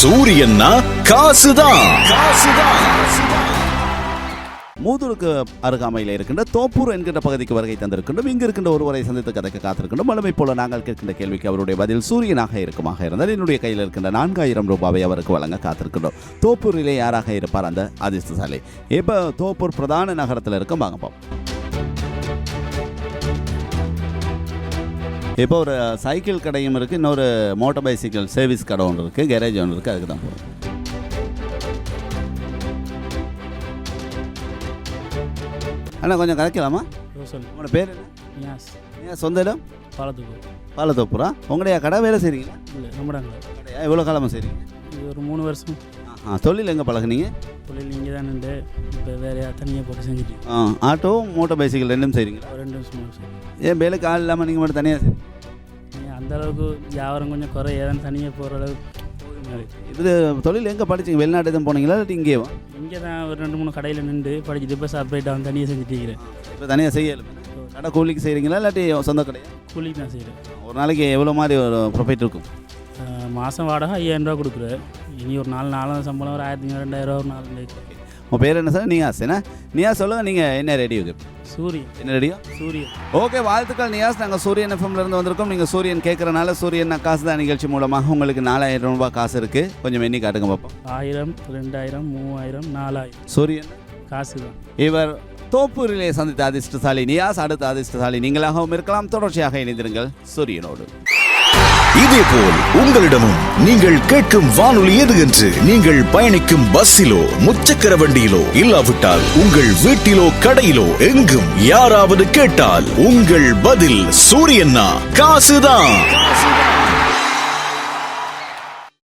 சூரியன்னா காசுதான். காசுதான் மூதூருக்கு அருகாமையில் இருக்கின்ற தோப்பூர் என்கின்ற பகுதிக்கு வருகை தந்திருக்கின்றோம். இங்கு இருக்கின்ற ஒருவரை சந்தித்து கதைக்கு காத்திருக்கின்றோம். வழமை போல நாங்கள் கேட்கின்ற கேள்விக்கு அவருடைய பதில் சூரியனாக இருக்குமாக இருந்தால் என்னுடைய கையில் இருக்கின்ற நான்காயிரம் ரூபாவை அவருக்கு வழங்க காத்திருக்கின்றோம். தோப்பூரிலே யாராக இருப்பார் அந்த அதிர்ஷ்டசாலை? இப்போ தோப்பூர் பிரதான நகரத்தில் இருக்கும். வாங்கப்போம் இப்போ ஒரு சைக்கிள் கடையும் இருக்குது இன்னொரு மோட்டார் பைசிக்கிள் சர்வீஸ் கடை ஒன்று இருக்குது கேரேஜ் ஒன்று இருக்குது அதுக்கு தான் போகிறோம் அண்ணா கொஞ்சம் கதைக்கலாமா? ரோசல் உங்களோட பேர் என்ன? ஏன் சொந்த இடம்? பாலத்துக்கு பாலத்தோப்புரா உங்களுடைய கடை வேலை செய்கிறீங்களா இல்லை நம்மடாங்கள கடையா? எவ்வளோ காலமாக செய்கிறீங்க இது ஒரு மூணு வருஷம். ஆ தொழில் எங்கே பழகுனீங்க? தொழில் இங்கே தான் நின்று இப்போ வேறு தனியாக போட்டு செஞ்சுட்டு. ஆ ஆட்டோ மோட்டார் பைசிக்கிள் ரெண்டும் செய்கிறீங்களா ரெண்டு வருஷம் ஏன் வேலைக்கு ஆள் இல்லாமல் நீங்கள் மட்டும் தனியாக செய்றீங்க? நீங்க அந்த அளவுக்கு வியாபாரம் கொஞ்சம் குறை. ஏதாவது தனியாக போகிற அளவுக்கு இது தொழில் எங்கே படிச்சீங்க? வெளிநாட்டு எதுவும் போனீங்களா? இல்லாட்டி இங்கேயே இங்கே தான் ஒரு ரெண்டு மூணு கடையில் நின்று படிச்சுட்டு இப்போ செப்பரேட்டாக வந்து தனியாக செஞ்சுட்டு இருக்கிறேன். இப்போ தனியாக செய்யல. கடை கூலிக்கு செய்கிறீங்களா இல்லாட்டி சொந்த கடையா? கூலிக்கு தான் செய்கிறேன் ஒரு நாளைக்கு எவ்வளோ மாதிரி ஒரு ப்ராஃபிட் இருக்கும்? மாதம் வாடகை ஐயாயிரம் ரூபா கொடுக்குறேன் இனி ஒரு நாலு நாலாம் சம்பளம் ஒரு ஆயிரத்தி ரூபா ஒரு நாலு உங்கள் பேர் என்ன சார்? நியாஸ் என்ன? நியாஸ் சொல்லுங்கள் நீங்கள் என்ன ரேடியோக்கு சூரியன். என்ன ரேடியோ சூரியன். ஓகே வாழ்த்துக்கள் நியாஸ். நாங்கள் சூரியன் எஃப்எம்ல இருந்து வந்திருக்கோம். நீங்கள் சூரியன் கேட்குறனால சூரியன் காசு தான் நிகழ்ச்சி மூலமாக உங்களுக்கு நாலாயிரம் ரூபாய் காசு இருக்குது கொஞ்சம் எண்ணி காட்டுங்க பார்ப்போம் ஆயிரம் ரெண்டாயிரம் மூவாயிரம் நாலாயிரம். சூரியன் காசு தான். இவர் தோப்பூரிலே சந்தித்த அதிர்ஷ்டசாலி நியாஸ் அடுத்த அதிர்ஷ்டசாலி நீங்களாகவும் இருக்கலாம். தொடர்ச்சியாக இணைந்திருங்கள் சூரியனோடு. இதேபோல் உங்களிடமும் நீங்கள் கேட்கும் வானொலி எது என்று நீங்கள் பயணிக்கும் பஸ்ஸிலோ முச்சக்கர வண்டியிலோ இல்லாவிட்டால் உங்கள் வீட்டிலோ கடையிலோ எங்கும் யாராவது கேட்டால் உங்கள் பதில் சூரியன்னா காசுதான்.